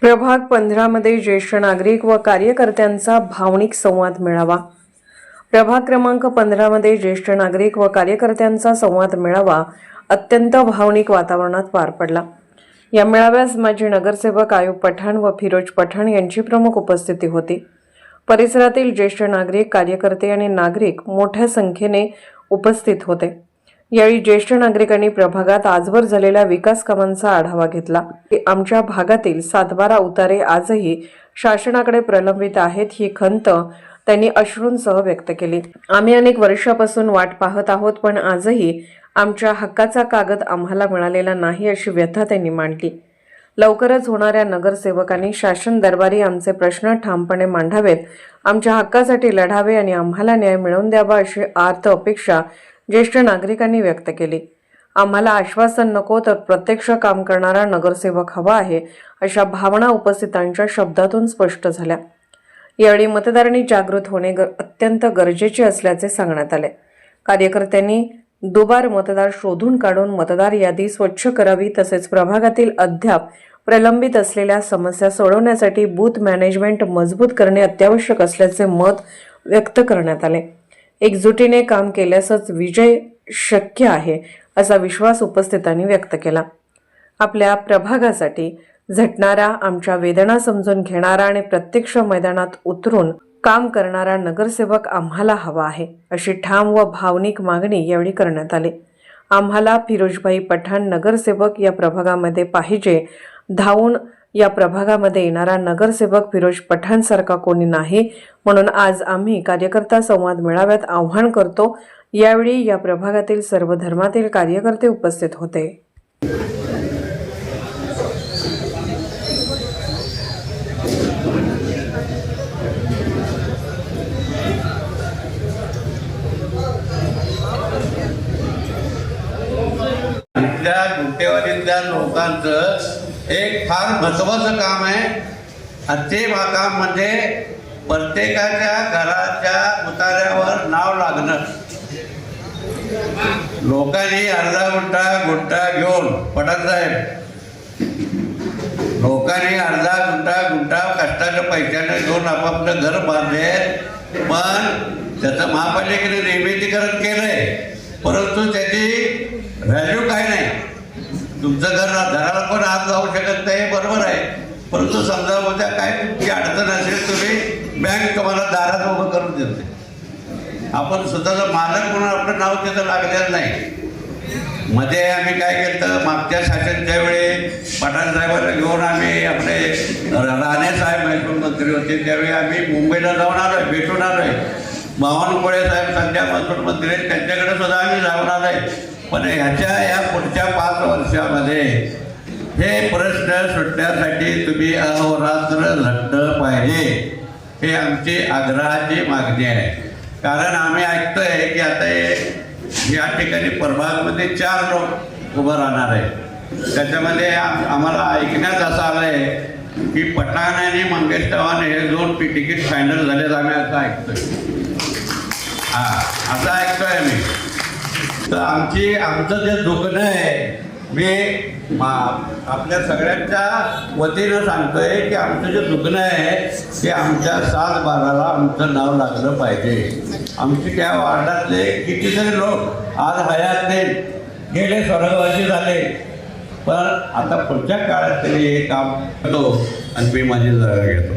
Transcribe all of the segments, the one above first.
प्रभाग पंधरामध्ये ज्येष्ठ नागरिक व कार्यकर्त्यांचा भावनिक संवाद मिळावा. प्रभाग क्रमांक पंधरामध्ये ज्येष्ठ नागरिक व कार्यकर्त्यांचा संवाद मेळावा अत्यंत भावनिक वातावरणात पार पडला. या मेळाव्यास माजी नगरसेवक आयुब पठाण व फिरोज पठाण यांची प्रमुख उपस्थिती होती. परिसरातील ज्येष्ठ नागरिक कार्यकर्ते आणि नागरिक मोठ्या संख्येने उपस्थित होते. यावेळी ज्येष्ठ नागरिकांनी प्रभागात आजवर झालेल्या विकास कामांचा आढावा घेतला. आमच्या भागातील सातबारा उतारे आजही शासनाकडे प्रलंबित आहेत ही खंत त्यांनी अश्रूंसह व्यक्त केली. आम्ही अनेक वर्षापासून वाट पाहत आहोत पण आजही आमच्या हक्काचा कागद आम्हाला मिळालेला नाही अशी व्यथा त्यांनी मांडली. लवकरच होणाऱ्या नगरसेवकांनी शासन दरबारी आमचे प्रश्न ठामपणे मांडावेत. आमच्या हक्कासाठी लढावे आणि आम्हाला न्याय मिळवून द्यावा अशी आर्थ अपेक्षा ज्येष्ठ नागरिकांनी व्यक्त केली. आम्हाला आश्वासन नको तर प्रत्यक्ष काम करणारा नगरसेवक हवा आहे अशा भावना उपस्थितांच्या शब्दातून स्पष्ट झाल्या. यावेळी मतदारांनी जागृत होणे ग- अत्यंत गरजेचे असल्याचे सांगण्यात आले. कार्यकर्त्यांनी दुबार मतदार शोधून काढून मतदार यादी स्वच्छ करावी तसेच प्रभागातील अद्याप प्रलंबित असलेल्या समस्या सोडवण्यासाठी बूथ मॅनेजमेंट मजबूत करणे अत्यावश्यक असल्याचे मत व्यक्त करण्यात आले. एकजुटीने काम केल्यासच विजय शक्य आहे असा विश्वास उपस्थितांनी व्यक्त केला. आपल्या प्रभागासाठी झटणारा आमच्या वेदना समजून घेणारा आणि प्रत्यक्ष मैदानात उतरून काम करणारा नगरसेवक आम्हाला हवा आहे अशी ठाम व भावनिक मागणी यावेळी करण्यात आली. आम्हाला फिरोजभाई पठाण नगरसेवक या प्रभागामध्ये पाहिजे धावून या प्रभागामध्ये येणारा नगरसेवक फिरोज पठाणसारखा कोणी नाही म्हणून आज आम्ही कार्यकर्ता संवाद मेळाव्यात आव्हान करतो. यावेळी या प्रभागातील सर्व धर्मातील कार्यकर्ते उपस्थित होते. त्या गुंटेवाडीतल्या लोकांचं एक फार महत्वाचं काम आहे. आणि ते काम म्हणजे प्रत्येकाच्या घराच्या उतार्यावर नाव लागणं. लोकांनी अर्धा गुंठा गुंठा घेऊन पडत साहेब लोकांनी अर्धा गुंठा गुंठा कष्टाच्या पैशाने घेऊन आपापलं घर बांधले. पण त्याचं महापालिकेने निर्मितीकरण केलंय. परंतु त्याची व्हॅल्यू काय तुमचं घर घराला पण आत जाऊ शकत नाही बरोबर आहे. परंतु समजा उद्या काय तुमची अडचण असेल तुम्ही बँक तुम्हाला दारात उभं करून देते. आपण स्वतःचं मालक म्हणून आपलं नाव तिथं लागलेलं नाही. मध्ये आम्ही काय केलं मागच्या शासनच्या वेळी पठाण साहेबांना घेऊन आम्ही आपले राणे साहेब महसूल मंत्री होते त्यावेळी आम्ही मुंबईला जाऊन आहे भेटून आलो आहे बावनकुळे साहेब सध्या महसूल मंत्री आहेत त्यांच्याकडे सुद्धा आम्ही जाऊन आहे म्हणजे पण ह्याच्या या पुढच्या पाच वर्षामध्ये हे प्रश्न सुटण्यासाठी तुम्ही अहोरात्र लढलं पाहिजे. हे आमची आग्रहाची मागणी आहे. कारण आम्ही ऐकतोय की आता हे या ठिकाणी प्रभागमध्ये चार लोक उभं राहणार आहे त्याच्यामध्ये आम्हाला ऐकण्यात असं आलं आहे की पठाण आणि मंगेश चव्हाण हे दोन पी तिकीट फायनल झालेत आम्ही असं ऐकतोय. हा असं ऐकतोय आम्ही. तर आमची आमचं जे दुखणं आहे मी मा- आपल्या सगळ्यांच्या वतीनं सांगतोय की आमचं जे दुखणं आहे ते आमच्या सात बाराला आमचं नाव लागलं पाहिजे. आमची त्या वार्डातले कितीतरी लोक आज हयात नाही. गेले स्वर्गवासी झाले. पण आता पुढच्या काळात तरी हे काम करतो आणि मी माझी जागा घेतो.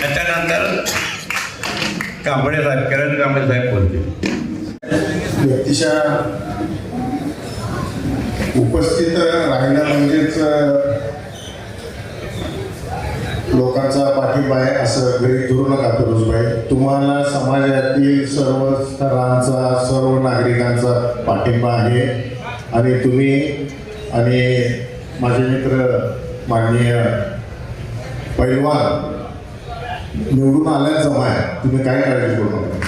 त्याच्यानंतर कांबळे साहेब किरण कांबळे साहेब बोलतील. व्यक्तीच्या उपस्थित राहिला म्हणजेच लोकांचा पाठिंबा आहे असं गृहित धरू नका फिरोजभाई तुम्हाला समाजातील सर्व स्तरांचा सर्व नागरिकांचा पाठिंबा आहे. आणि तुम्ही आणि माझे मित्र माननीय पैलवान निवडून आल्याच जमा आहे तुम्ही काय काळजी करू नका.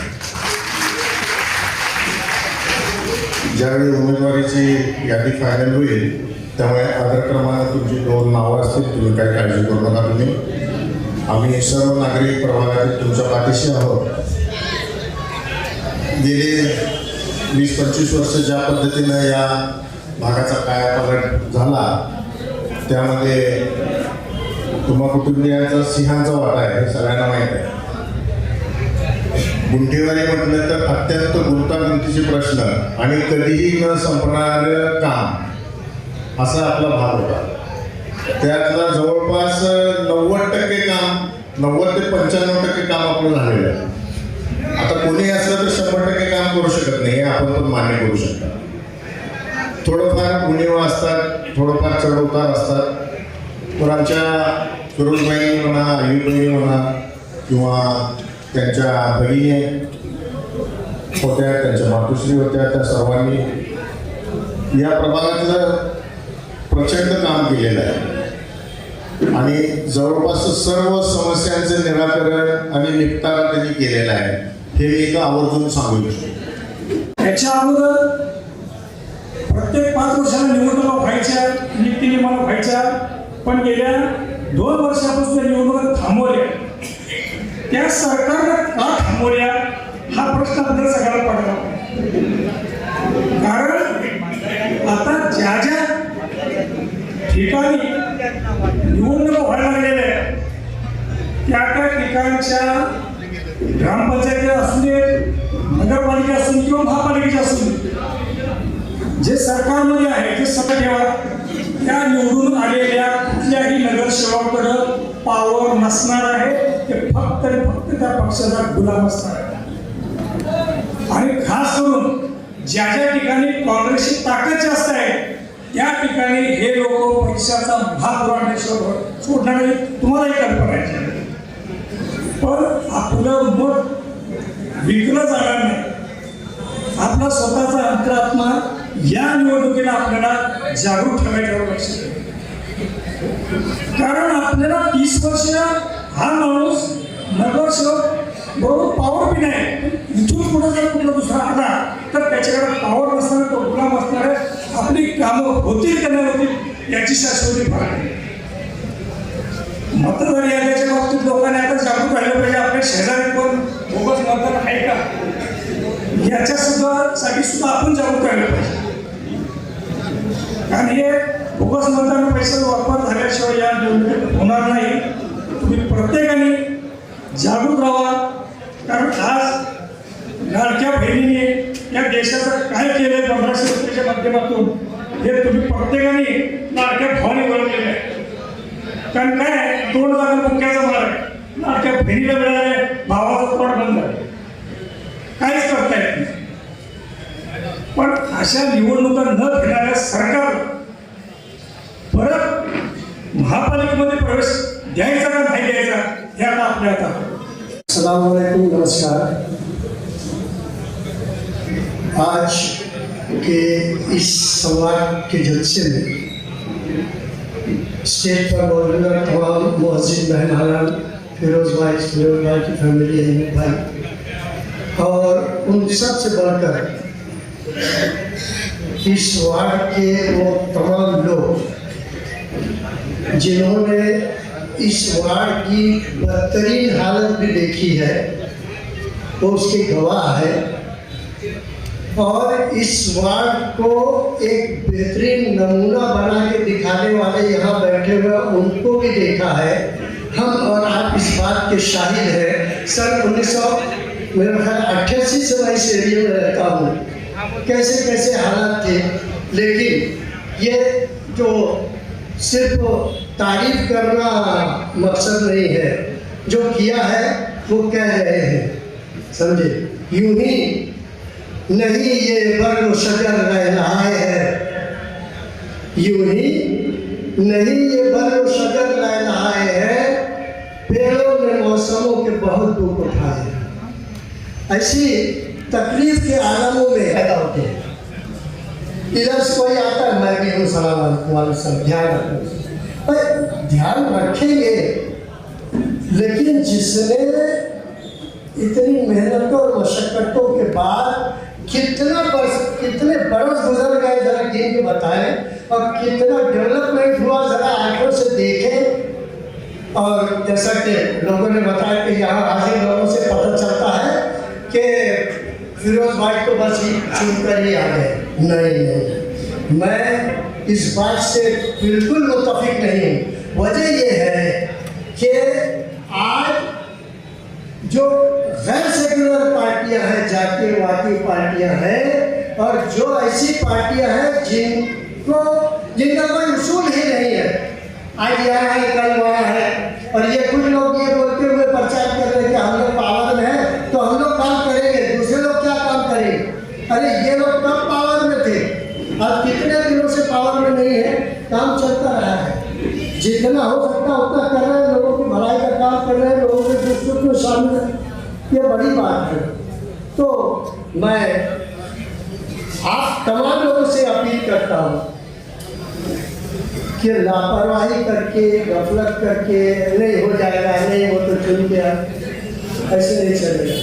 ज्यावेळी उमेदवारीची यादी फायनल होईल त्यामुळे आधारक्रमाने तुमची दोन नावं असतील तुम्ही काही काळजी करू नका तुम्ही. आम्ही सर्व नागरिक प्रभागातील तुमच्या पाठीशी आहोत. गेले वीस पंचवीस वर्ष ज्या पद्धतीनं या भागाचा कायापालट झाला त्यामध्ये तुम्हा कुटुंबियांचा सिंहांचा वाटा आहे हे सगळ्यांना माहीत आहे. गुंठेवारी म्हटलं तर अत्यंत गुंतागुंतीचे प्रश्न आणि कधीही न संपणारं काम. असा आपला भाग होता. त्यातला जवळपास नव्वद टक्के काम नव्वद ते पंच्याण्णव टक्के काम आपलं झालेलं आहे. आता कोणी असलं तर शंभर टक्के काम करू शकत नाही हे आपण पण मान्य करू शकता. थोडंफार उणीवा असतात थोडंफार चढउतार असतात. पण आमच्या फिरोजबाई म्हणा आयुबाई म्हणा किंवा त्यांच्या भगिनी होत्या त्यांच्या मातुश्री होत्या त्या सर्वांनी या प्रभागातलं प्रचंड काम केलेलं आहे आणि जवळपास सर्व समस्यांचं निराकरण आणि निपटारा त्यांनी केलेला आहे हे मी इथं आवर्जून सांगू इच्छितो. याच्या अगोदर प्रत्येक पाच वर्षाला निवडणुका व्हायच्या नियुक्ती मला व्हायच्या पण गेल्या दोन वर्षापासून त्या निवडणुका थांबवल्या. त्या सरकारनं का थांबवल्या हा प्रश्न आपल्याला सगळ्याला पडला. कारण आता ज्या ज्या ठिकाणी निवडणूक व्हायला लागलेल्या आहेत त्या त्या ठिकाणच्या ग्रामपंचायती असू दे नगरपालिका असून किंवा महापालिकेच्या असून जे सरकारमध्ये आहे ते सगळं ठेवा त्या निवडून आलेल्या कुठल्याही नगरसेवकाकडं पावर नसणार आहे. ते फक्त आणि फक्त त्या पक्षाचा गुलाम असणार आणि खास करून ज्या ज्या ठिकाणी काँग्रेसची ताकद जास्त आहे त्या ठिकाणी हे लोक पक्षाचा भाग वाढण्याशिवाय सोडणार तुम्हालाही कल्पना आहे. पण आपलं मत विकलं जाणार नाही. आपला स्वतःचा अंतरात्मा या निवडणुकीला आपल्याला जागरूक ठेवायच्यावर लक्ष कारण आपल्याला तीस वर्ष हा माणूस नगरसेवक बरोबर पॉवर बी नाही इथून पुढे जर कुठला दुसरा आला तर त्याच्याकडे पॉवर नसणार तो गुलाम असणार आहे. आपली कामं होतील का नाही होतील याची शाश्वती फार आहे. मतदार याद्याच्या बाबतीत लोकांनी आता जागरूक राहिलं पाहिजे. आपल्या शेजारी पण बोगस मतदार आहे का? याच्या सुद्धा साठी सुद्धा आपण जागरूक राहिलं पाहिजे. कारण हे बोगस मतदान पैसे वापर झाल्याशिवाय या निवडणुकीत होणार नाही. तुम्ही प्रत्येकाने जागरूक राहा. कारण आज लाडक्या बहिणीने या देशाचं काय केलंय पंधराशे रुपयाच्या माध्यमातून हे तुम्ही प्रत्येकाने लाडक्या भावाने ओळखलेलं आहे. कारण काय दोन जागा मुख्याचा मला आहे. लाडक्या बहिणीला मिळाले भावाचा तोड बंद आहे. काहीच करता येत नाही. पण अशा निवडणुका न घेणाऱ्या सरकार परत महापालिकेमध्ये प्रवेश हे नमस्कार। आज के इस संवाद के जलसे में स्टेज पर मौजूदा तमाम मस्जिद मेहमान फिरोज भाई फिरोज भाई की फैमिली, अहमद भाई। और उन सबसे बढ़कर इस वार्ड के वो तमाम लोग, जिन्होंने इस वार्ड की बदतरीन हालत भी देखी है। वो उसके गवाह है। और इस वार्ड को एक बेहतरीन नमूना बना के दिखाने वाले यहाँ बैठे हुए उनको भी देखा है। हम और आप इस बात के शाहिद हैं। सन उन्नीस सौ, मेरा ख्याल अट्ठासी से मैं इस एरिया में रहता हूँ। कैसे कैसे हालात थे? लेकिन ये जो सिर्फ़ तारीफ़ करना मकसद नहीं है। जो किया है, वो कह रहे हैं। समझे? यूँ ही नहीं ये वर्ग शजर लहलाए है। यूँ ही नहीं ये वर्ग शजर लहलाए है। पेड़ों ने मौसमों के बहुत दुख उठाए। ऐसी तकलीफ़ के आलमों में पैदा होते हैं। इधर से कोई आता है, मैं भी हूँ, सलाम ध्यान पर ध्यान रखेंगे, लेकिन जिसने इतनी मेहनतों और मशक्क़तों के बाद कितना बरस, कितने बरस गुजर गए, जरा गिन के बताएँ, और कितना डेवलपमेंट हुआ, जरा आँखों से देखें। और जैसा कि लोगों ने बताया कि यहाँ हाजिर लोगों से पता चलता है कि फिरोज भाई को बस ही चुन कर ही आ गए। नहीं है। मैं इस बात से बिल्कुल मुतफिक नहीं वजह यह है कि आज जो गैर सेकुलर पार्टियाँ हैं, जातिवादी पार्टियाँ हैं, और जो ऐसी पार्टियाँ हैं जिनको जिनका कोई उसूल ही नहीं है। आज यहाँ है कल के में शामिल है। ये बड़ी बात है। तो मैं आप तमाम लोगों से अपील करता हूँ कि लापरवाही करके, गफलत करके, नहीं हो जाएगा, नहीं वो तो चुन गया ऐसे नहीं चलेगा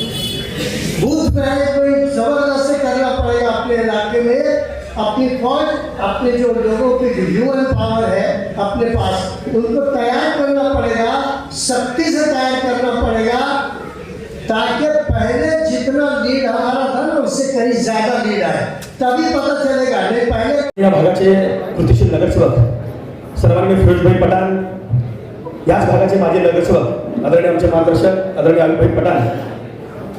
बूथ पे है कोई ज़बरदस्ती करना पड़ेगा अपने इलाके में, अपनी फौज, अपने जो लोगों की ह्यूमन पावर है, अपने पास, उनको तैयार करना पड़ेगा। सख्ती से तैयार करना पड़ेगा ताकि पहले जितना लीड हमारा था ना उससे कहीं ज्यादा लीड आए। तभी पता चलेगा। नहीं पहले या भागाचे कृतीशील नगरसेवक सर्वांनी फिरोजभाई पठाण याच भागाचे माझे नगरसेवक आदरणीय आमचे मार्गदर्शक आदरणीय अमितभाई पठाण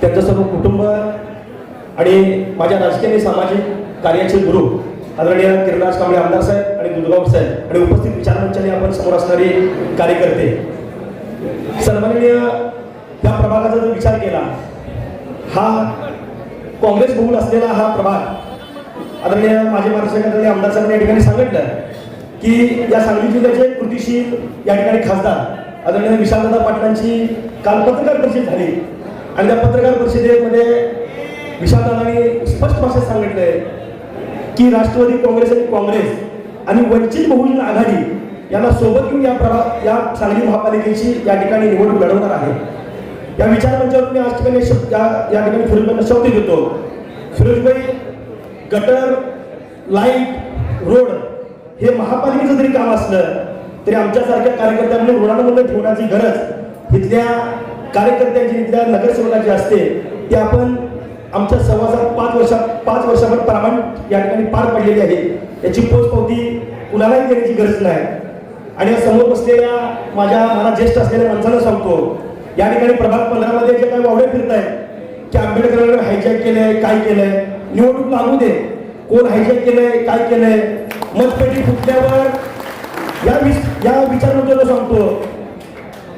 त्यांचं सर्व कुटुंब आणि माझ्या राजकीय आणि सामाजिक कार्याचे गुरु आदरणीय किरणाज कांबळे आमदार साहेब आणि दुधगाव साहेब आणि उपस्थित विचारमंचाने आपण समोर असणारे कार्यकर्ते सन्माननीय त्या प्रभागाचा जर विचार केला हा काँग्रेस बहुल असलेला हा प्रभाग आदरणीय माजी महाराष्ट्र आदरणीय आमदार साहेबांनी या ठिकाणी सांगितलं की या सांगली जिल्ह्याचे कृतीशील या ठिकाणी खासदार आदरणीय विशालदादा पाटलांची काल पत्रकार परिषद झाली. आणि त्या पत्रकार परिषदेमध्ये विशालदादांनी स्पष्ट भाषेत सांगितलंय की राष्ट्रवादी काँग्रेस आणि काँग्रेस आणि वंचित बहुजन आघाडी यांना सोबत घेऊन या प्रभा या सांगली महापालिकेची या ठिकाणी निवडणूक लढवणार आहे. या विचारमंचावर मी आज ठिकाणी या ठिकाणी फिरोजबाईंना शब्द देतो. फिरोजबाई गटर लाइट रोड हे महापालिकेचं जरी काम असलं तरी आमच्यासारख्या कार्यकर्त्यांनी रुग्णांमध्ये ठेवण्याची गरज इथल्या कार्यकर्त्यांची इथल्या नगरसेवकाची असते ते आपण आमच्या सहवासात पाच वर्षात पाच वर्षावर प्रामाणिक या ठिकाणी पार पडलेली आहे. याची पोचपावती कुणालाही देण्याची गरज नाही. आणि समोर बसलेल्या माझ्या मला ज्येष्ठ असलेल्या माणसाला सांगतो या ठिकाणी प्रभाग पंधरामध्ये जे काही वावडे फिरत आहेत की आंबेडकरांनी हायजॅक केलंय काय केलंय? निवडणूक लागू दे. कोण हायजॅक केलंय काय केलंय? मतपेटी फुटल्यावर या विच या विचारमंत्र्याला सांगतो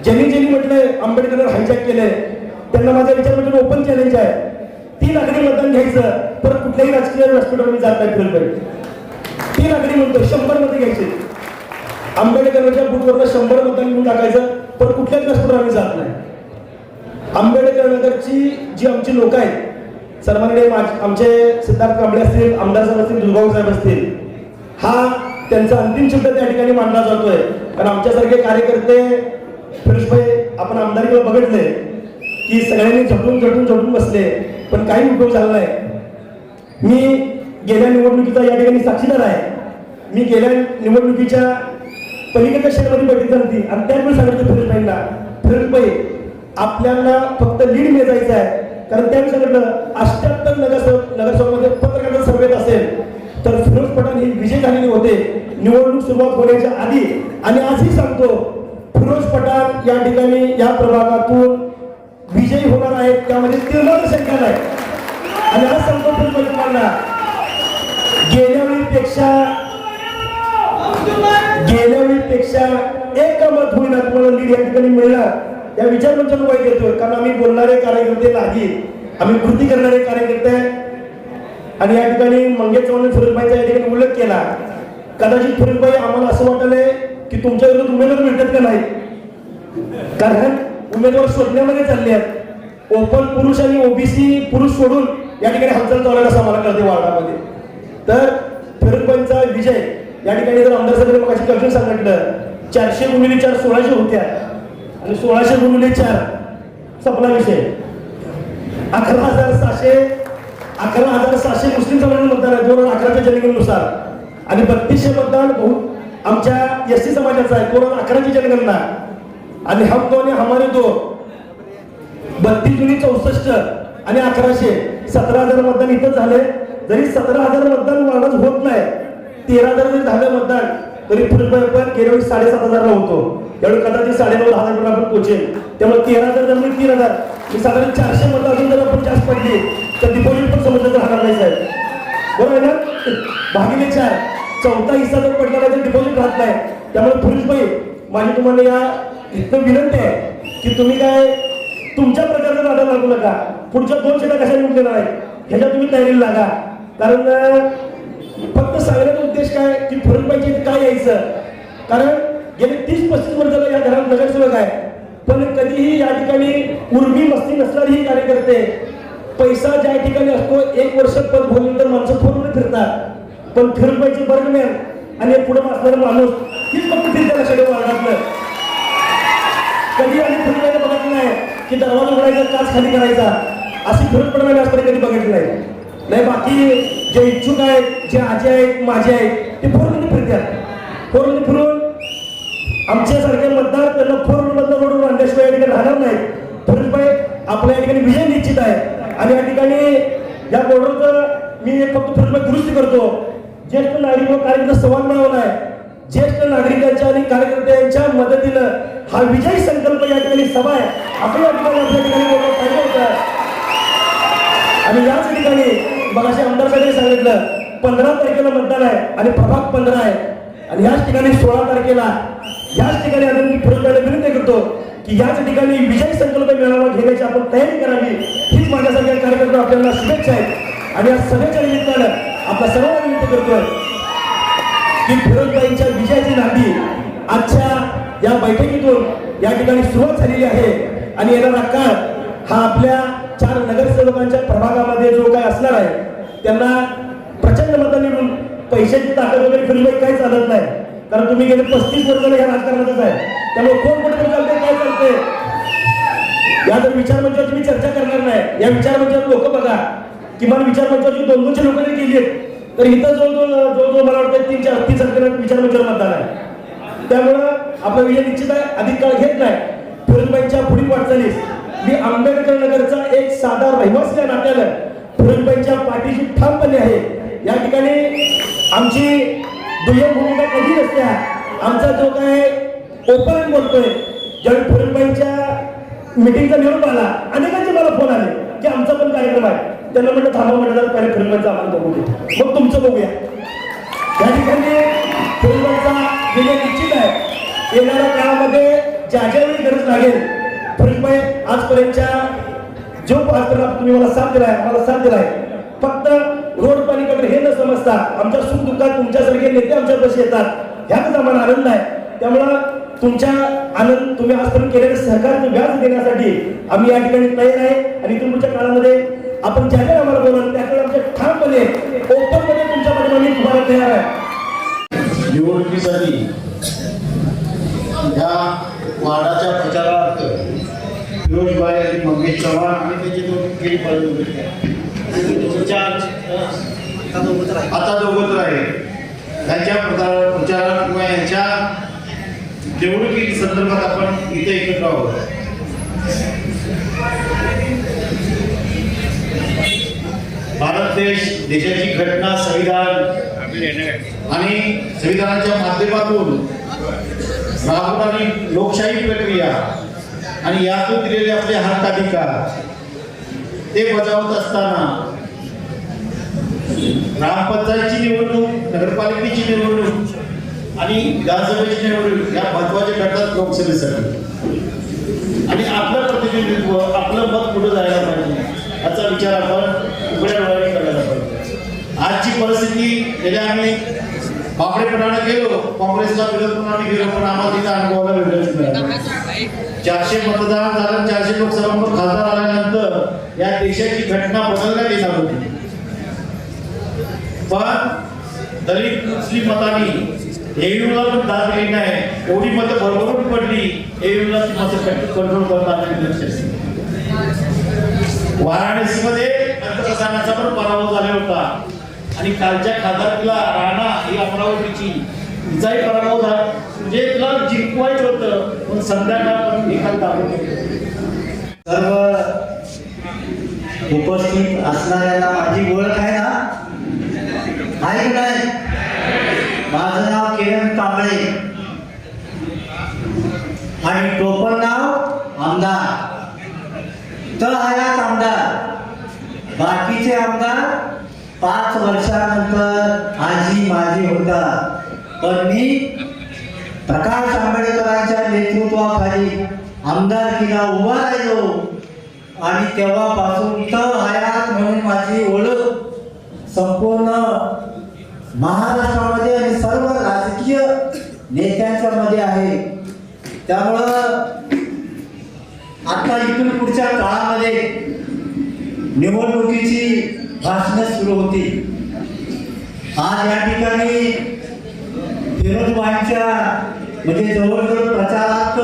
ज्यांनी ज्यांनी म्हटलंय आंबेडकरांनी हायजॅक केलंय त्यांना माझ्या विचारमंत्री ओपन चॅलेंज आहे. तीन आकडे मतदान घ्यायचं परत कुठल्याही राजकीय व्यासपीठामध्ये जात नाही फिरत ती आकडे म्हणतो शंभरमध्ये घ्यायचे. आंबेडकरांच्या बुथवरनं शंभर मतांनी घेऊन टाकायचं पण कुठल्याच व्यासपीठावर आम्ही जात नाही. आंबेडकर नगरची जी आमची लोक आहेत सन्माननीय मा- आमचे सिद्धार्थ कांबळे असतील आमदार साहेब असतील दुर्गाव साहेब असतील हा त्यांचा अंतिम शब्द त्या ठिकाणी मांडला जातोय. कारण आमच्यासारखे कार्यकर्ते फिरोजभाई आपण आमदारीला बघितले की सगळ्यांनी झटून झटून झटून बसले पण काही उपयोग झाला नाही. मी गेल्या निवडणुकीचा या ठिकाणी साक्षीदार आहे. मी गेल्या निवडणुकीच्या पलीकडच्या शहरामध्ये बघितलं होती आणि त्यावेळी सांगितलं फिरोजबाईंना फिरोजबाई आपल्याला फक्त लीड मिळायचं आहे. कारण त्यावेळी सांगितलं अष्ट्याहत्तर नगरसेवक नगरसेवकमध्ये पत्रकारांचा सर्वेत असेल तर फिरोज पठाण ही विजय झालेले होते. निवडणूक सुरुवात होण्याच्या आधी. आणि आजही सांगतो फिरोज पठाण या ठिकाणी या प्रभागातून विजयी होणार आहेत. त्यामध्ये तीव्र संख्या नाही. आणि आज सांगतो फिरोज पठाणांना गेल्या गेल्या वेळीपेक्षा एक मत होईल तुम्हाला लीड या ठिकाणी मिळणार. या विचार म्हणजे वाईट येतोय कारण आम्ही बोलणारे कार्यकर्ते नाही. आम्ही कृती करणारे कार्यकर्ते. आणि या ठिकाणी मंगेश चव्हाण फिरोजबाईचा या ठिकाणी उल्लेख केला. कदाचित फिरोजबाई आम्हाला असं वाटलंय की तुमच्या विरोधात उमेदवार मिळतात का नाही? कारण उमेदवार शोधण्यामध्ये चालले आहेत. ओपन पुरुष आणि ओबीसी पुरुष सोडून या ठिकाणी हालचाल चालू असं मला कळते वार्डामध्ये तर फिरोजबाईंचा विजय या ठिकाणी जर आमदार साहेबांनी मग कल्चर सांगितलं चारशे गुणिले चार सोळाशे होत्या. आणि सोळाशे गुणिले चार संपला विषय. अकरा हजार सहाशे अकरा हजार सहाशे मुस्लिम समाजाने मतदान आहे दोन हजार अकराच्या जनगणनेनुसार. आणि बत्तीसशे मतदान बहु आमच्या एस टी समाजाचा आहे दोन हजार अकराची जनगणना. आणि हम दोन आणि हमारे दो. बत्तीस जुनी चौसष्ट आणि अकराशे. सतरा हजार मतदान इथं झाले जरी सतरा हजार मतदान वाढच होत नाही तेरा हजार जरी झालं मतदान. तरी फुलबाई पण गेल्या वेळी साडेसात हजारला होतो. त्यावेळी कदाचित साडेनऊ हजार पर्यंत आपण पोहोचेल. त्यामुळे तेरा हजार जर म्हणजे तीन हजार. मी साधारण चारशे मतं अजून जर आपण जास्त पडली तर डिपॉझिट पण समजलं तर राहणार नाही साहेब. बरोबर आहे ना? भागिले चार. चौथा हिस्सा जर पडला नाही तर डिपॉझिट राहत नाही. त्यामुळे पोलीस माझी तुम्हाला या इथं विनंती आहे की तुम्ही काय तुमच्या प्रकारचा नादा लागू नका. पुढच्या दोन शेटा कशा निवडलेला आहे ह्याच्या तुम्ही तयारीला लागा. कारण फक्त सांगण्याचा उद्देश काय? की फरक इथे काय यायचं? कारण गेले तीस पस्तीस वर्ष झालं या घरात नगरसेवक आहे. पण कधीही या ठिकाणी उर्मी मस्ती नसणारी ही कार्यकर्ते पैसा ज्या ठिकाणी असतो एक वर्ष पद तर माणसं फोन फिरतात. पण फिरबाईची बर्गमॅन आणि पुढे वाचणारा माणूस हीच फक्त फिरते लक्षात वार्डातलं कधी आम्ही फिरवायला बघत नाही की दरवाजा उघडायचा काच खाली करायचा. अशी फिरत पडणारी आजपर्यंत कधी बघितलं नाही. नाही बाकी जे इच्छुक आहेत जे आजी आहेत माझे आहेत ते पूर्ण फिरतात पूर्ण फिरून आमच्यासारखे मतदार त्यांना पूर्ण मतदार रोडवर आणल्याशिवाय या ठिकाणी राहणार नाहीत. पूर्णपणे आपल्या या ठिकाणी विजय निश्चित आहे. आणि या ठिकाणी या बोर्डवर मी एक फक्त पूर्णपणे दुरुस्ती करतो. ज्येष्ठ नागरिक व कार्यकर्ता संवाद मिळवला आहे. ज्येष्ठ नागरिकांच्या आणि कार्यकर्त्यांच्या मदतीनं हा विजय संकल्प या ठिकाणी सभा आहे. आपण या ठिकाणी आपल्या ठिकाणी बोलणं पाहिजे होतं आणि याच ठिकाणी मगाशी आमदार साहेबांनी सांगितलं पंधरा तारखेला मतदान आहे आणि प्रभाग पंधरा आहे. आणि याच ठिकाणी सोळा तारखेला याच ठिकाणी आता मी फिरवल्याला विनंती करतो की याच ठिकाणी विजय संकल्प मेळावा घेण्याची आपण तयारी करावी हीच माझ्यासारख्या कार्यकर्ता आपल्याला शुभेच्छा आहेत. आणि या सभेच्या निमित्तानं आपल्या सर्वांना विनंती करतोय की फिरोजबाईंच्या विजयाची नांदी आजच्या या बैठकीतून या ठिकाणी सुरुवात झालेली आहे. आणि येणारा काळ हा आपल्या चार नगरसेवकांच्या प्रभागामध्ये जो काय असणार आहे त्यांना प्रचंड मतं निवडून पैशाची ताकद वगैरे फिरबाई काही चालत नाही. कारण तुम्ही गेले पस्तीस वर्षाला ह्या राजकारणातच आहे. त्यामुळे कोण कुठे चालते काय चालते या जर विचार मंचावरची मी चर्चा करणार नाही. या विचार मंचावर लोक बघा. किमान विचार मंचावरची दोन दोनशे लोक जरी गेली तर इथं जो दोन जो मला वाटतं तीन चार तीस हजार विचार मंचावर मतदान आहे. त्यामुळं आपला विजय निश्चित आहे अधिक काळ घेत नाही. फिरोजबाईंच्या पुढील वाटचालीस. मी आंबेडकर नगरचा एक साधा रहिवासी या नात्यानं पाठीशी ठामपणे आहे. या ठिकाणी आमची दुय्यम भूमिका कधी नसत्या आमचा जो काय ओपन बोलतोय ज्यावेळी फिरोजबाईंच्या मीटिंगचा निरोप आला. अनेकांचे मला फोन आले की आमचा पण कार्यक्रम आहे. त्यांना म्हटलं थांबा म्हटलं पहिले फिल्मचा आम्हाला बघू दे मग तुमचं बघूया. या ठिकाणी फिल्मचा विजय निश्चित आहे. येणाऱ्या काळामध्ये ज्या ज्यावेळी गरज लागेल फिल्मबाई आजपर्यंतच्या जो आजपर्यंत तुम्ही मला साथ दिलाय मला साथ दिलाय फक्त असता आमच्या सुख दुःखात तुमच्यासारखे नेते आमच्यापाशी येतात. ह्याच आम्हाला आनंद आहे. त्यामुळं तुमच्या आनंद तुम्ही आजपर्यंत केलेले सहकार व्याज देण्यासाठी आम्ही या ठिकाणी तयार आहे. आणि इथून पुढच्या काळामध्ये आपण ज्याकडे आम्हाला बोलाल त्याकडे आमच्या ठामपणे ओपनमध्ये तुमच्या पाठीमागे तुम्हाला तयार आहे. निवडणुकीसाठी ह्या वाडाच्या प्रचारार्थ फिरोजबाई आणि मंगेश चव्हाण आणि त्याचे दोन केली गेली आता दोघं आहे त्यांच्या प्रचार प्रचारात किंवा यांच्या निवडणुकी संदर्भात आपण इथे एकत्र आहोत. भारत देश देशाची घटना संविधान आणि संविधानाच्या माध्यमातून राबवणारी लोकशाही प्रक्रिया आणि यातून दिलेले आपले हक्काधिकार ते बजावत असताना ग्रामपंचायतची निवडणूक नगरपालिकेची निवडणूक आणि विधानसभेची निवडणूक या महत्त्वाच्या ठरतात लोकसभेसाठी. आणि आपलं प्रतिनिधित्व आपलं मत पुढे जायला पाहिजे याचा विचार आपण उघड्या डोळ्याने करायला पाहिजे. आजची परिस्थिती गेल्या आम्ही बापडेपणाने गेलो काँग्रेसला विरोध पण आम्ही गेलो पण आम्हाला तिथे अनुभवाला वेगळंच मिळालं चारशे मतदान झालं चारशे लोकसभा खासदार आल्यानंतर या देशाची घटना बदलण्यात येणार होती. पण दलित मुस्लिम मतांनी एयूला पण दाद दिली नाही. एवढी मतं भरभरून पडली. एयूला ती मतं कंट्रोल करता आली लक्षात वाराणसीमध्ये पंतप्रधानाचा पण पराभव झाला होता. आणि कालच्या खासदारकीला राणा ही अमरावतीची. तिचाही पराभव झाला. म्हणजे तिला जिंकवायचं होतं पण संध्याकाळ पण निकाल दाखवून सर्व उपस्थित असणाऱ्यांना माझी ओळख आहे ना? आहे की नाही? माझं नाव किरण कांबळे. आणि टोपण नाव आमदार. तर हयात आमदार. बाकीचे आमदार पाच वर्षानंतर आजी माझी होता. पण मी प्रकाश आंबेडकरांच्या नेतृत्वाखाली आमदारकीला उभा राहिलो. आणि तेव्हापासून तर हयात म्हणून माझी ओळख संपूर्ण महाराष्ट्रामध्ये आणि सर्व राजकीय नेत्यांच्या मध्ये आहे. त्यामुळं आता इथून पुढच्या काळामध्ये निवडणुकीची भाषणं सुरू होती आज या ठिकाणी फिरोजबाईंच्या म्हणजे जवळजवळ प्रचारात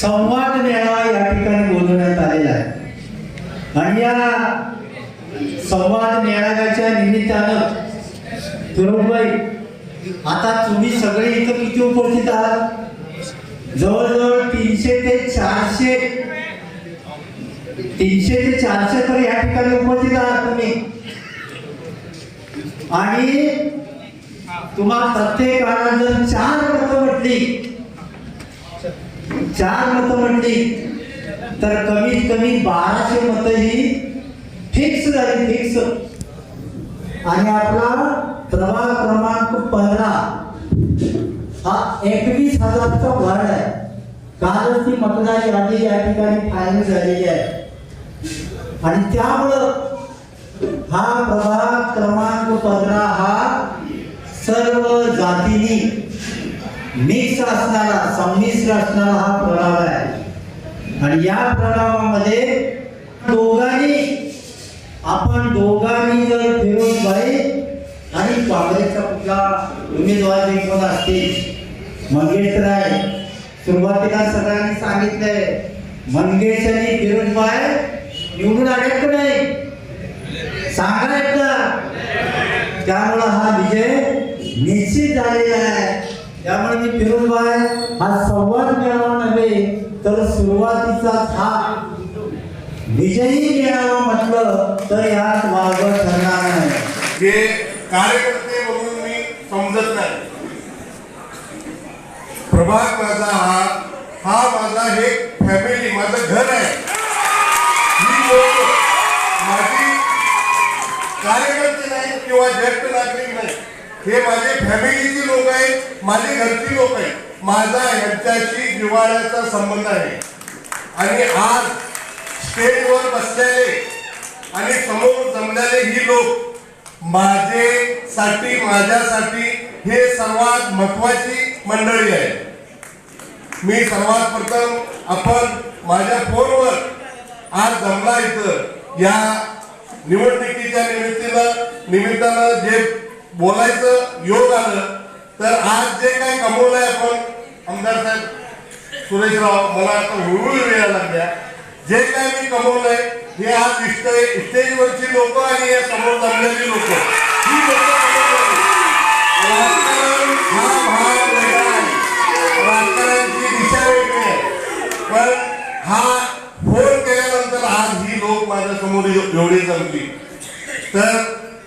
संवाद मेळावा या ठिकाणी बोलवण्यात आलेला आहे. आणि या संवाद मेळाव्याच्या निमित्तानं फिरोजबाई आता तुम्ही सगळे इथं किती उपस्थित आहात? जवळजवळ तीनशे ते चारशे. तीनशे ते चारशे तर या ठिकाणी उपस्थित आहात तुम्ही. आणि तुम्हाला प्रत्येकाला जर चार मतं म्हटली. चार मतं म्हटली. तर कमीत कमी बाराशे मतं ही फिक्स झाली फिक्स आणि आपला प्रभाग क्रमांक पंधरा हा एकवीस हजारचा वाढ आहे. कालच ती मतदार यादी या ठिकाणी फायनल झालेली आहे. आणि त्यामुळं हा प्रभाग क्रमांक पंधरा हा सर्व जातीनी मिक्स असणारा संमिश्र असणारा हा प्रभाव आहे. आणि या प्रभावामध्ये दोघांनी आपण दोघांनी जर फिरोजबाई आणि काँग्रेसचा कुठला उमेदवार जर कोण असतील. मंगेश राय सुरुवातीला सगळ्यांनी सांगितलंय मंगेश आणि फिरोजबाई निवडून आलेत का नाही? सांगा एकदा. त्यामुळं हा विजय निश्चित झालेला आहे. त्यामुळे मी फिरोजबाई हा संवाद मिळावा नव्हे तर सुरुवातीचा हा विजयी मिळावा म्हटलं तर यात मार्ग ठरणार नाही. जे कार्यकर्ते म्हणून मी समजत नाही. प्रभाग माझा हा हा माझा हे फॅमिली माझं घर आहे. ही लोक माझी कार्यकर्ते नाही किंवा ज्येष्ठ नागरिक नाही हे माझे फॅमिलीचे लोक आहेत माझे घरची लोक आहेत. माझा ह्यांच्याशी जिव्हाळ्याचा संबंध आहे. आणि आज स्टेजवर बसलेले आणि समोर जमलेले ही लोक माझे साठी माझ्यासाठी हे सर्वात महत्वाची मंडळी आहे. मी सर्वात प्रथम आपण माझ्या फोनवर आज जमला इथं या निवडणुकीच्या निमित्तानं निमित्तानं जे बोलायचं योग आलं तर आज जे काही कमवलंय आपण आमदार साहेब सुरेशराव मला आता हुळहुळ वेळा लागल्या. जे काय मी कमवलंय हे आज स्टे स्टेजवरची लोक आणि या समोर जमलेली लोक ही लोक राजकारण हा भाग वेगळा आहे राजकारणाची दिशा वेगळी आहे पण हा फोन केल्यानंतर आज ही लोक माझ्यासमोर एवढी जमली तर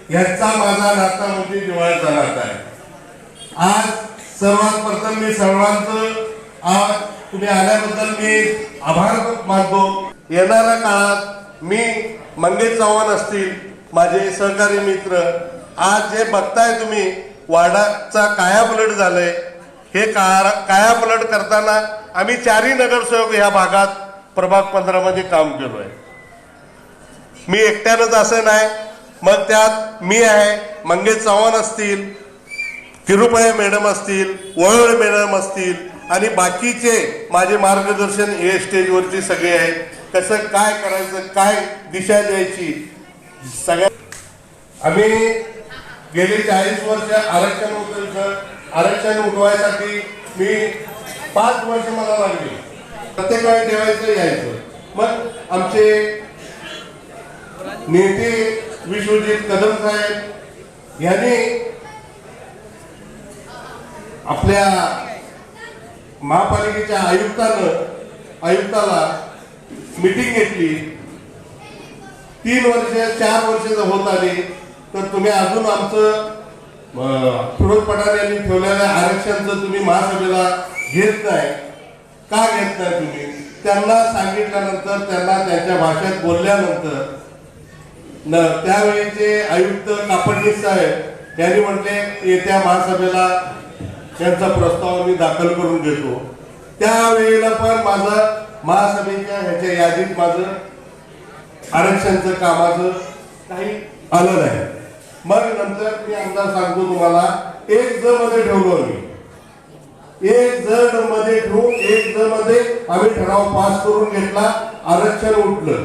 ह्याचा माझा नाता म्हणजे दिवाळीचा नाता आहे आज सर्वात प्रथम मी सर्वांचं आज तुम्ही आल्याबद्दल मी आभार मानतो येणाऱ्या काळात मी मंगेश चव्हाण असतील माझे सहकारी मित्र आज जे बघताय तुम्ही वाडाचा कायापलट झालंय. हे का कायापलट करताना आम्ही चारही नगरसेवक ह्या भागात प्रभाग पंधरामध्ये काम केलोय. मी एकट्यानंच असं नाही मग त्यात मी आहे मंगेश चव्हाण असतील तिरुपया मॅडम असतील वळवळ मॅडम असतील आणि बाकीचे माझे मार्गदर्शन हे स्टेजवरती सगळे आहेत. कसं काय करायचं काय दिशा द्यायची? सगळ्या आम्ही गेली चाळीस वर्ष आरक्षण होतं आरक्षण उठवायसाठी मी पाच वर्ष मला लागली. प्रत्येक वेळी ठेवायचं यायचं. मग आमचे नेते विश्वजित कदम साहेब यांनी आपल्या महापालिकेच्या आयुक्तानं आयुक्ताला मिटिंग घेतली. तीन वर्ष चार वर्ष जर होत आली तर तुम्ही अजून आमचं फिरोज पठाण यांनी ठेवलेल्या आरक्षणचं तुम्ही महासभेला घेत नाही. का घेत नाही तुम्ही? त्यांना सांगितल्यानंतर त्यांना त्यांच्या भाषेत बोलल्यानंतर न त्यावेळीचे आयुक्त कापडणीस साहेब यांनी म्हटले येत्या महासभेला त्यांचा प्रस्ताव मी दाखल करून घेतो. त्यावेळेला पण माझा महासभेच्या ह्याच्या यादीत माझं आरक्षणचं कामाचं काही आलं नाही. मग नंतर मी आमदार सांगतो तुम्हाला एक ज मध्ये ठेवलो आम्ही. एक जणमध्ये ठेवून एक ज मध्ये आम्ही ठराव पास करून घेतला आरक्षण उठलं.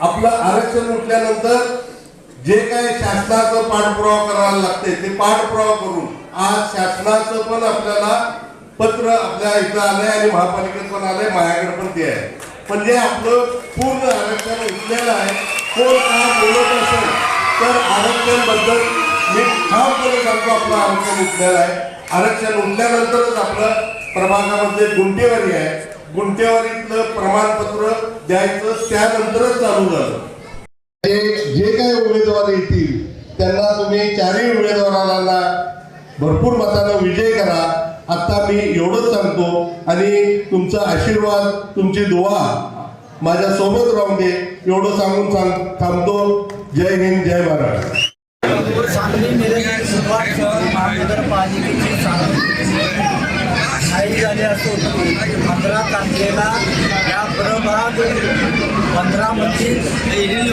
आपलं आरक्षण उठल्यानंतर जे काही शासनाचं पाठपुरावा करायला लागते ते पाठपुरावा करून आज शासनाचं पण आपल्याला पत्र आपल्या इथं आलंय आणि महापालिकेत पण आलंय माझ्याकडे पण ते आहे. म्हणजे आपलं पूर्ण आरक्षण उठलेलं आहे कोण का बोलत असेल तर आरक्षणबद्दल मी ठामपणे सांगतो आपलं आरक्षण उठलेलं आहे. आरक्षण उठल्यानंतरच आपलं प्रभागामध्ये गुंटेवारी आहे. गुंटेवारीतलं प्रमाणपत्र द्यायचं त्यानंतरच चालू झालं. जे काही उमेदवार येतील त्यांना तुम्ही चारही उमेदवारांना भरपूर मतानं विजय करा. आता मी एवढंच सांगतो. आणि तुमचा आशीर्वाद तुमची दुवा माझ्या सोबत राहून दे. एवढं सांगून सांग थांबतो. जय हिंद जय महाराष्ट्र. सांगली मिरज सुरुवात शहर महानगरपालिकेची झाली असून पंधरा तारखेला या प्रभाग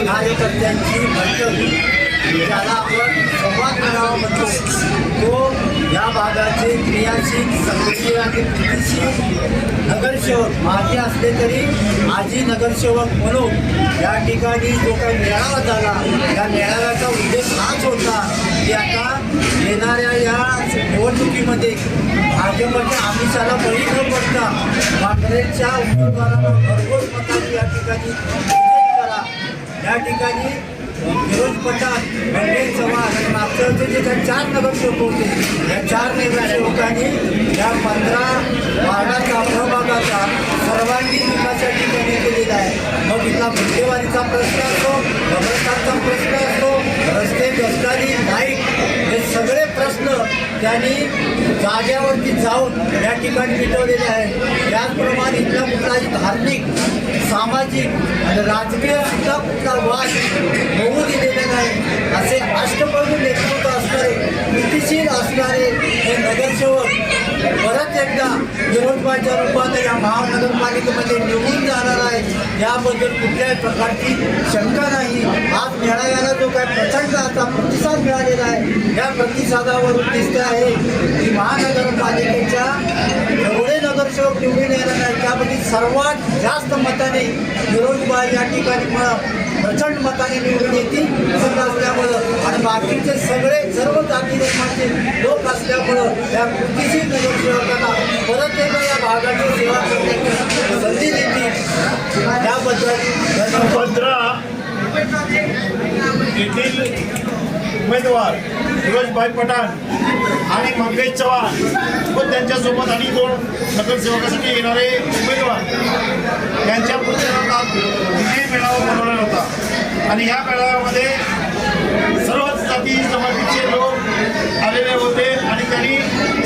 कार्यकर्त्यांची बैठक ज्याला आपण संवाद करावा म्हणतो तो या भागाचे क्रियाशील सक्रिय आणि कृतीशील नगरसेवक माझे असले तरी माजी नगरसेवक म्हणून या ठिकाणी जो काही मेळावा झाला या मेळाव्याचा उद्देश हाच होता की आता येणाऱ्या या निवडणुकीमध्ये भाजपच्या आमिषाला बळी न पडता काँग्रेसच्या उमेदवारांना भरपूर मतांनी या ठिकाणी करा. या ठिकाणी फिरोज पठाण मंगेश चव्हाण आणि मागच्या जे काही चार नगरसेवक होते या चार नगरसेवकांनी या पंधरा वार्डाचा प्रभागाचा सर्वांगीण विकास त्यांनी ठिकाणी केलेला आहे. मग इथला मुद्देवारीचा प्रश्न असतो कब्रस्तानचा प्रश्न असतो रस्ते गस्तारी लाइट हे सगळे प्रश्न त्यांनी जाग्यावरती जाऊन या ठिकाणी मिटवलेले आहे. त्याचप्रमाणे इथला कुठलाही धार्मिक सामाजिक आणि राजकीय सुद्धा कुठला वाद होऊ दिलेला नाही. असे अष्टपैलू नेतृत्व असणारे कृतीशील असणारे हे नगरसेवक परत एकदा विरोधबाच्या रूपात या महानगरपालिकेमध्ये निवडून जाणार आहे. याबद्दल कुठल्याही प्रकारची शंका नाही. आज मेळाव्याला जो काय प्रचंड असा प्रतिसाद मिळालेला आहे या प्रतिसादावरून दिसते आहे की महानगरपालिकेच्या नगरसेवक निवडून येणार आहे. त्यापैकी सर्वात जास्त मताने विरोधबाई या ठिकाणी प्रचंड मताने निवडून येतील. असं असल्यामुळं आणि बाकीचे सगळे सर्व जाती धर्माचे लोक असल्यामुळं या कृतीशील नगरसेवकांना परत एकदा या भागाची सेवा करण्याची संधी देतील. त्याबद्दल पंधरा येथील उमेदवार फिरोजभाई पठाण. आणि मंगेश चव्हाण. व त्यांच्यासोबत आणि दोन नगरसेवकासाठी येणारे उमेदवार. यांच्या पुढच्या आज विजयी मेळावा बनवलेला होता. आणि ह्या मेळाव्यामध्ये सर्वच जाती जमातीचे लोक आलेले होते आणि त्यांनी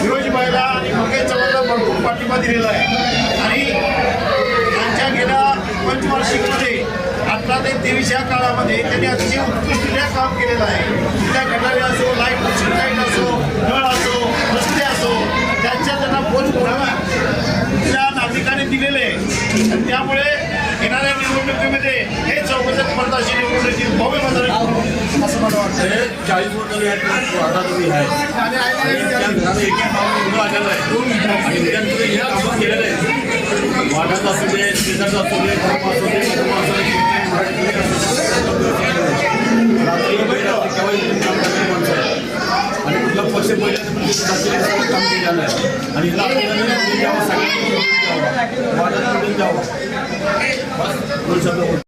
फिरोजबाईला आणि मंगेश चव्हाणला भरपूर पाठिंबा दिलेला आहे. आणि यांच्या गेल्या पंचवार्षिकमध्ये अठरा ते तेवीस या काळामध्ये त्यांनी अतिशय उत्कृष्टरित्या काम केलेलं आहे. त्या गटारी असो लाइट असू दे रात्री केव्हा इथून काम करणारी माणसं आणि कुठला पक्ष काम केलेलं आहे आणि हिला जावं